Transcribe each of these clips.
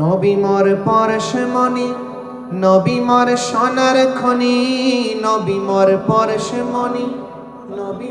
নবী মর পরশমণি, নবী মর সোনার খনি, নবী মর পরশমণি, নবী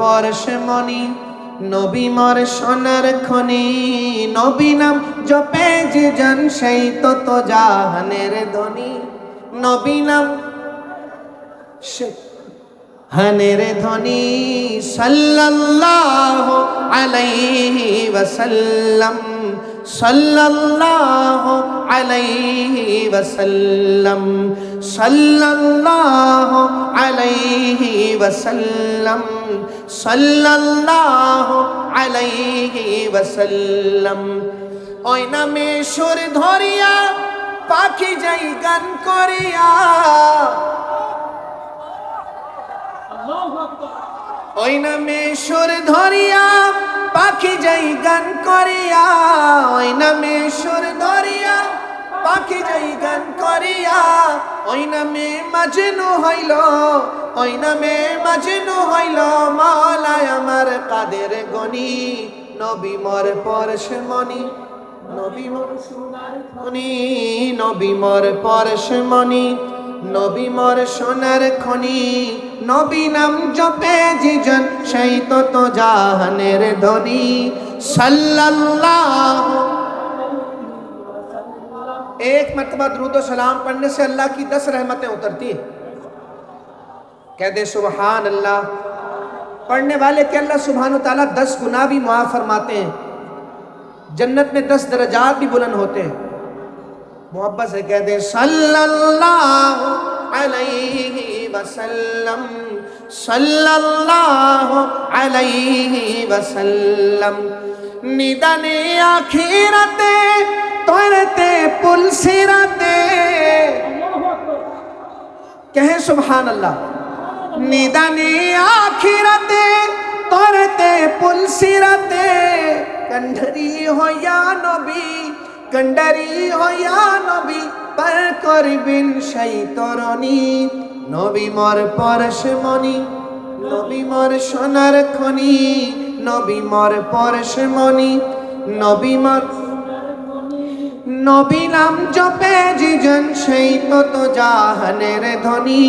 পরশমণি, নবী মোর সোনার খনি, নবী নাম জপে যে জন সেই তত জাহানের ধ্বনি, নবী নাম সে হনের ধ্বনি সাল্লাল্লাহু আলাইহি ওয়াসাল্লাম, সাল্লাল্লাহু আলাইহি ওয়াসাল্লাম, সাল্লাল্লাহু আলাইহি ওয়াসাল্লাম, সাল্লাল্লাহু আলাইহি ওয়াসাল্লাম। ওই নামে সুর ধরিয়া, পাখি যাই গান করিয়া ওই নামে সুর ধরিয়া, পাখি যাই গান করিয়া, ওই নামে সুর ধরিয়া, পাখি যাই গান করিয়া, ওই নামে মাজনু হইল, ওই নামে মাজনু হইল মালায় আমার কাদের গনি, নবী মর পরশমণি নবী মর সোনার খনি নবী মর পরশমণি নবী মর সোনার খনি، নবী নাম জপে জিজন، সেই তো তো জাহানের ধনি। সাল্লাল্লাহ ایک مرتبہ درود و سلام پڑھنے سے اللہ کی دس رحمتیں اترتی ہیں کہہ دے سبحان اللہ پڑھنے والے کے اللہ سبحان و تعالیٰ دس گناہ بھی معاف فرماتے ہیں جنت میں دس درجات بھی بلند ہوتے। ہیں محبت سے کہہ دیں صلی اللہ علیہ وسلم صلی اللہ علیہ وسلم۔ نیدن آخرت ترتے پل سرتے کہیں سبحان اللہ نیدن آخرت ترتے پل سرتے کنڈری ہو یا نبی কণ্ডারি হইয়া নবী পার করবেন সেই তরণী। নবী মর পরশমণি নবী মর সোনার খনি। নবী মর পরশমণি নবী মর নবী নাম জপে জিজন সেই তো জাহানের ধনী।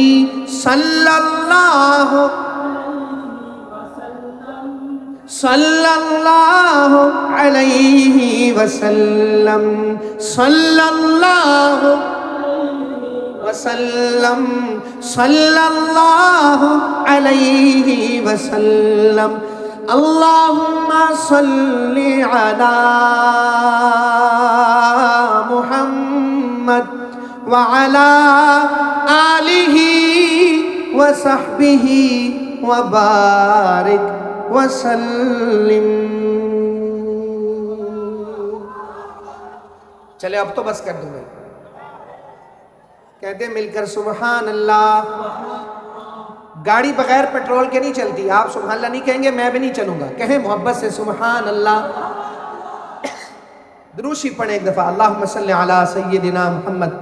সাল্লাল্লাহু صلى الله عليه وسلم. صلى الله وسلم. صلى الله عليه وسلم. اللهم صل على محمد وعلى آله وصحبه وبارك. وسلم. چلے، اب تو بس کر دوں میں۔ کہتے مل کر سبحان اللہ۔ گاڑی بغیر پیٹرول کے نہیں چلتی۔ آپ سبحان اللہ نہیں کہیں گے، میں بھی نہیں چلوں گا۔ کہیں محبت سے سبحان اللہ۔ دروشی پڑھیں ایک دفعہ۔ اللہم صلی علی سیدنا محمد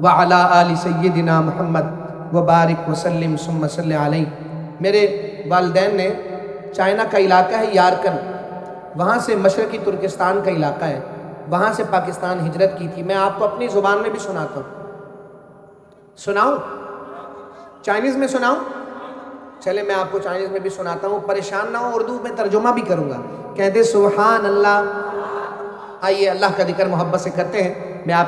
وعلا آل سیدنا محمد وبارک وسلم ثم صلی علیہ۔ میرے والدین نے چائنا کا علاقہ ہے یارکن۔ وہاں سے مشرقی ترکستان کا علاقہ ہے۔ وہاں سے پاکستان ہجرت کی تھی۔ میں آپ کو اپنی زبان میں بھی سناتا ہوں۔ سناؤں؟ چائنیز میں سناؤں؟ چلے میں آپ کو چائنیز میں بھی سناتا ہوں۔ پریشان نہ ہوں، اردو میں ترجمہ بھی کروں گا۔ کہتے سبحان اللہ۔ آئیے اللہ کا ذکر محبت سے کرتے ہیں۔ میں آپ